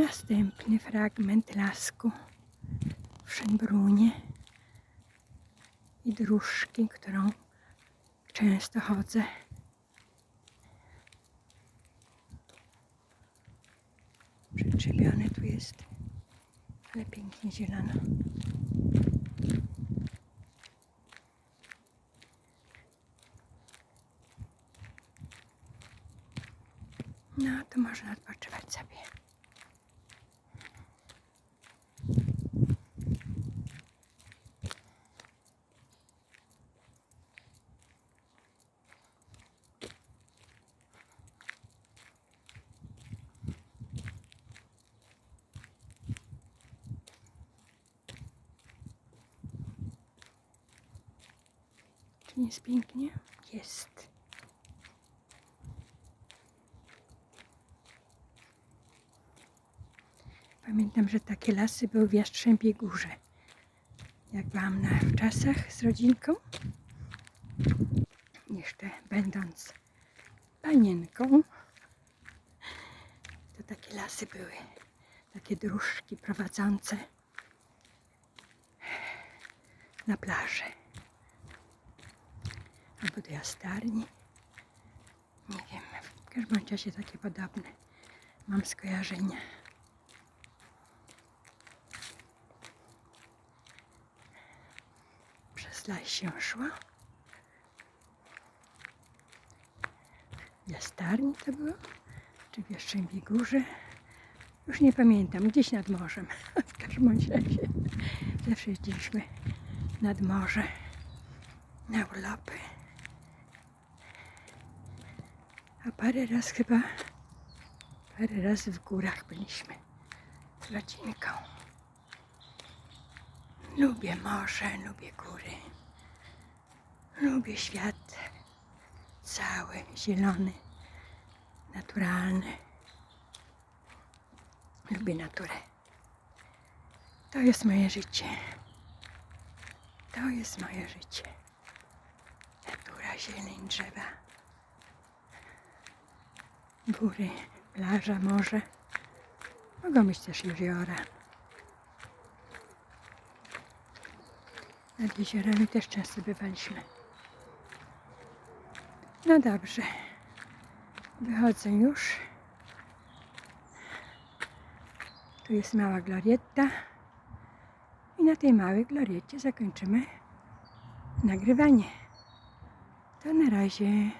Następny fragment lasku w Szynbrunie i dróżki, którą często chodzę. Przyczepiony tu jest, ale pięknie zielono. No, to można odpoczywać sobie. Czy nie jest pięknie? Jest. Pamiętam, że takie lasy były w Jastrzębiej Górze. Jak byłam na wczasach z rodzinką, jeszcze będąc panienką, to takie lasy były, takie dróżki prowadzące na plażę albo do jastarni. Nie wiem, w każdym razie takie podobne mam skojarzenia. Przez las się szło. Jastarni to było? Czy w Jastrzębiej Górze? Już nie pamiętam, gdzieś nad morzem. W każdym razie zawsze jeździliśmy nad morze na urlopy. A parę raz chyba, parę razy w górach byliśmy z rodzinką. Lubię morze, lubię góry. Lubię świat cały, zielony, naturalny. Lubię naturę. To jest moje życie. To jest moje życie. Natura, zieleń, drzewa, góry, plaża, morze. Mogą być też jeziora. Nad jeziorami też często bywaliśmy. No dobrze. Wychodzę już. Tu jest mała glorietta. I na tej małej gloriecie zakończymy nagrywanie. To na razie.